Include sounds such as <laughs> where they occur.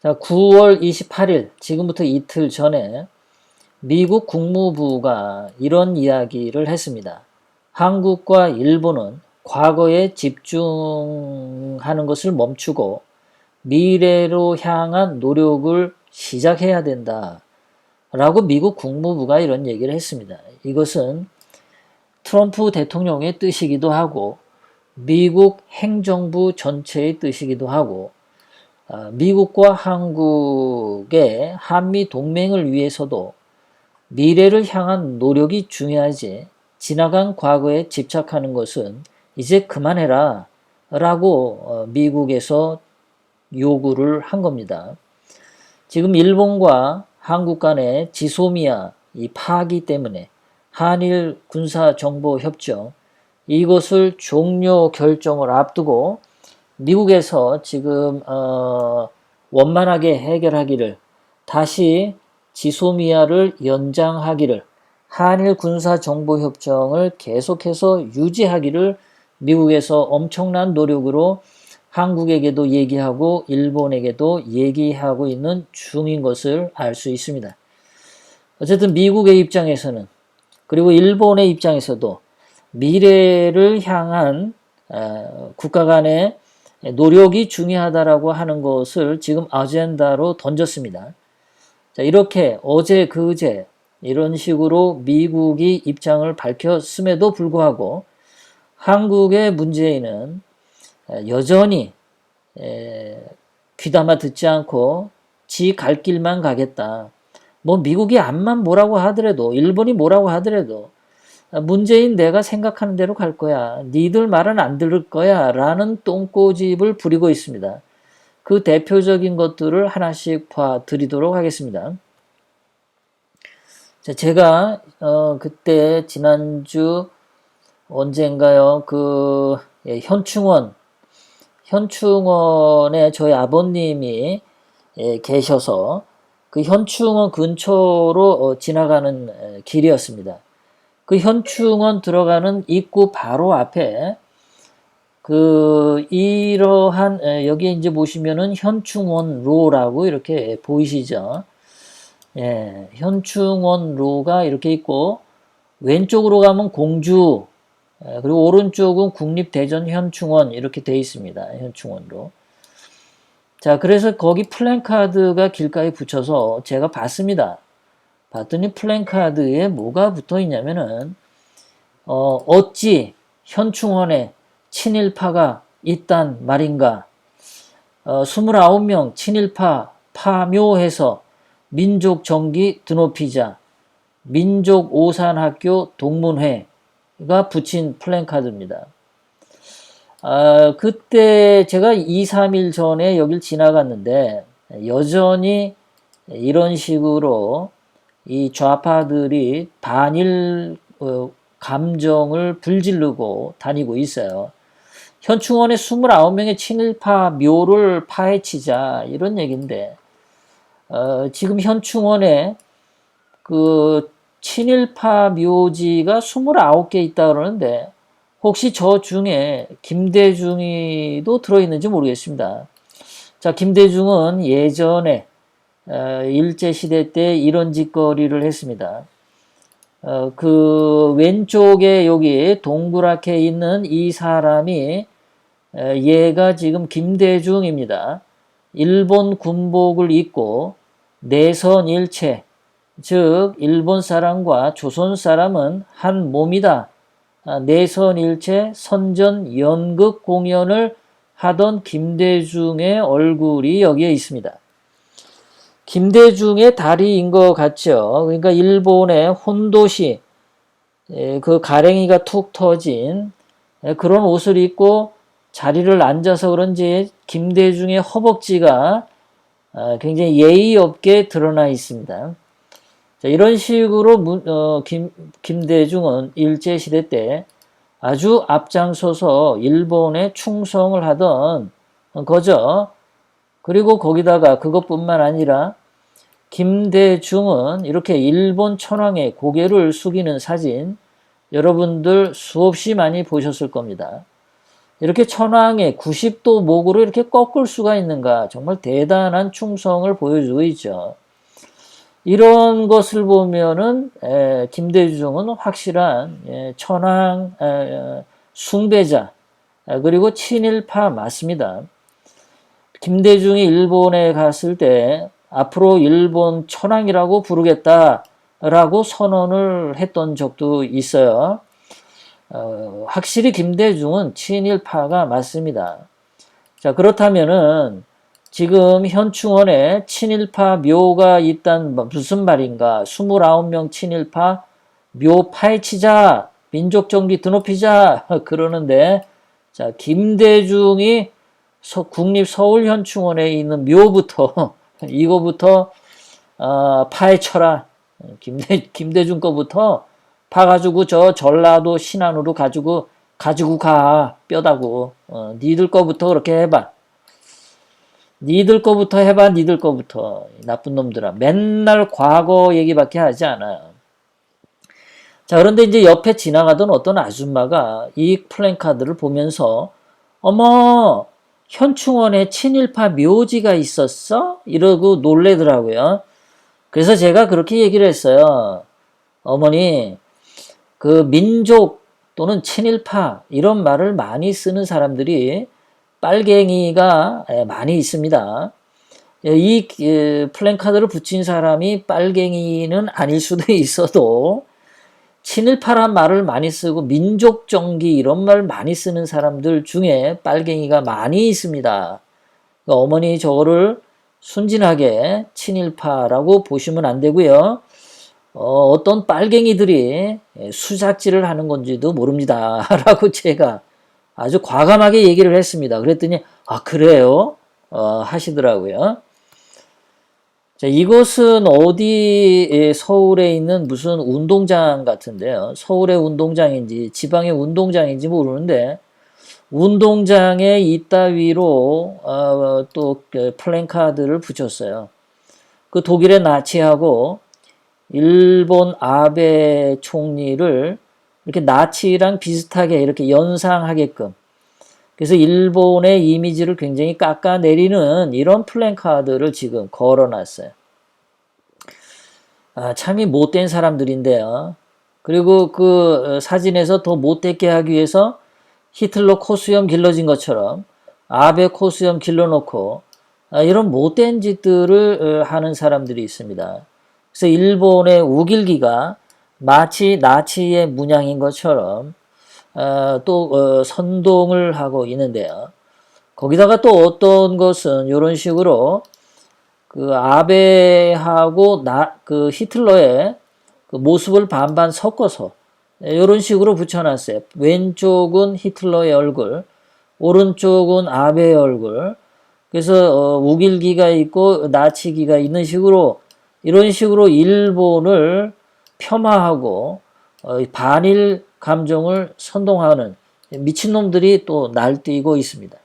자, 9월 28일, 지금부터 이틀 전에 미국 국무부가 이런 이야기를 했습니다. 한국과 일본은 과거에 집중하는 것을 멈추고 미래로 향한 노력을 시작해야 된다. 라고 미국 국무부가 이런 얘기를 했습니다. 이것은 트럼프 대통령의 뜻이기도 하고 미국 행정부 전체의 뜻이기도 하고 아, 미국과 한국의 한미 동맹을 위해서도 미래를 향한 노력이 중요하지 지나간 과거에 집착하는 것은 이제 그만해라 라고 어, 미국에서 요구를 한 겁니다. 지금 일본과 한국 간의 지소미아 이 파기 때문에 한일 군사 정보 협정 이것을 종료 결정을 앞두고 미국에서 지금 어, 원만하게 해결하기를 다시 지소미아를 연장하기를 한일 군사 정보 협정을 계속해서 유지하기를 미국에서 엄청난 노력으로 한국에게도 얘기하고 일본에게도 얘기하고 있는 중인 것을 알 수 있습니다. 어쨌든 미국의 입장에서는 그리고 일본의 입장에서도 미래를 향한 어, 국가 간의 노력이 중요하다라고 하는 것을 지금 아젠다로 던졌습니다. 자, 이렇게 어제 그제 이런 식으로 미국이 입장을 밝혔음에도 불구하고 한국의 문재인은 여전히 귀담아 듣지 않고 지 갈 길만 가겠다. 뭐 미국이 암만 뭐라고 하더라도 일본이 뭐라고 하더라도 문재인 내가 생각하는 대로 갈 거야. 니들 말은 안 들을 거야. 라는 똥꼬집을 부리고 있습니다. 그 대표적인 것들을 하나씩 봐드리도록 하겠습니다. 자, 제가 어, 그때 지난주 언젠가요 그 예, 현충원 현충원에 저희 아버님이 예, 계셔서 그 현충원 근처로 어, 지나가는 길이었습니다. 그 현충원 들어가는 입구 바로 앞에 그 이러한 여기 이제 보시면은 현충원로라고 이렇게 보이시죠? 예, 현충원로가 이렇게 있고 왼쪽으로 가면 공주 그리고 오른쪽은 국립대전현충원 이렇게 돼 있습니다. 현충원로. 자, 그래서 거기 플랜카드가 길가에 붙여서 제가 봤습니다. 봤더니 플랜카드에 뭐가 붙어 있냐면은 어, 어찌 현충원에 친일파가 있단 말인가? 어, 29명 친일파 파묘해서 민족 정기 드높이자 민족 오산학교 동문회가 붙인 플랜카드입니다. 아, 그때 제가 2, 3일 전에 여길 지나갔는데 여전히 이런 식으로 이 좌파들이 반일 어, 감정을 불질르고 다니고 있어요. 현충원에 29명의 친일파 묘를 파헤치자 이런 얘기인데 어, 지금 현충원에 그 친일파 묘지가 29개 있다 그러는데 혹시 저 중에 김대중이도 들어있는지 모르겠습니다. 자, 김대중은 예전에 어, 일제시대 때 이런 짓거리를 했습니다. 어, 그 왼쪽에 여기 동그랗게 있는 이 사람이 얘가 지금 김대중입니다. 일본 군복을 입고 내선일체, 즉 일본 사람과 조선 사람은 한 몸이다. 아, 내선일체 선전 연극 공연을 하던 김대중의 얼굴이 여기에 있습니다. 김대중의 다리인 것 같죠. 그러니까 일본의 혼도시 그 가랭이가 툭 터진 그런 옷을 입고 자리를 앉아서 그런지 김대중의 허벅지가 아, 굉장히 예의 없게 드러나 있습니다. 자, 이런 식으로 어, 김, 김대중은 일제시대 때 아주 앞장서서 일본에 충성을 하던 거죠. 그리고 거기다가 그것뿐만 아니라 김대중은 이렇게 일본 천황의 고개를 숙이는 사진 여러분들 수없이 많이 보셨을 겁니다. 이렇게 천황의 90도 목으로 이렇게 꺾을 수가 있는가 정말 대단한 충성을 보여주고 있죠. 이런 것을 보면은 에, 김대중은 확실한 예, 천황 에, 숭배자 에, 그리고 친일파 맞습니다. 김대중이 일본에 갔을 때 앞으로 일본 천황이라고 부르겠다라고 선언을 했던 적도 있어요. 어, 확실히 김대중은 친일파가 맞습니다. 자, 그렇다면은 지금 현충원에 친일파 묘가 있단 무슨 말인가? 29명 친일파 묘 파헤치자, 민족정기 드높이자 <laughs> 그러는데 자, 김대중이 서, 국립서울현충원에 있는 묘부터 <laughs> 이거부터 어, 파헤쳐라. 김대, 김대중 거부터 파가지고 저 전라도 신안으로 가지고 가지고 가 뼈다고. 어, 니들 거부터 그렇게 해봐. 니들 거부터 해봐 니들 거부터. 나쁜 놈들아. 맨날 과거 얘기밖에 하지 않아요 자 그런데 이제 옆에 지나가던 어떤 아줌마가 이 플랜카드를 보면서 어머 현충원에 친일파 묘지가 있었어? 이러고 놀래더라고요 그래서 제가 그렇게 얘기를 했어요 어머니 그 민족 또는 친일파 이런 말을 많이 쓰는 사람들이 빨갱이가 많이 있습니다. 이 플랜카드를 붙인 사람이 빨갱이는 아닐 수도 <laughs> 있어도 친일파란 말을 많이 쓰고 민족 정기 이런 말 많이 쓰는 사람들 중에 빨갱이가 많이 있습니다. 그러니까 어머니 저거를 순진하게 친일파라고 보시면 안 되고요. 어, 어떤 빨갱이들이 수작질을 하는 건지도 모릅니다. <laughs> 라고 제가 아주 과감하게 얘기를 했습니다. 그랬더니, 아, 그래요? 어, 하시더라고요. 자, 이곳은 어디, 서울에 있는 무슨 운동장 같은데요. 서울의 운동장인지 지방의 운동장인지 모르는데, 운동장에 이따위로, 어, 또, 플랜카드를 붙였어요. 그 독일의 나치하고 일본 아베 총리를 이렇게 나치랑 비슷하게 이렇게 연상하게끔 그래서 일본의 이미지를 굉장히 깎아내리는 이런 플랜카드를 지금 걸어놨어요. 아, 참이 못된 사람들인데요. 그리고 그 사진에서 더 못되게 하기 위해서 히틀러 코수염 길러진 것처럼 아베 코수염 길러놓고 아, 이런 못된 짓들을 하는 사람들이 있습니다. 그래서 일본의 우길기가 마치 나치의 문양인 것처럼 어, 또 어, 선동을 하고 있는데요. 거기다가 또 어떤 것은 이런 식으로 그 아베하고 나, 그 히틀러의 그 모습을 반반 섞어서 이런 식으로 붙여놨어요. 왼쪽은 히틀러의 얼굴, 오른쪽은 아베의 얼굴. 그래서 어, 우길기가 있고 나치기가 있는 식으로 이런 식으로 일본을 폄하하고 어, 반일 감정을 선동하는 미친놈들이 또 날뛰고 있습니다.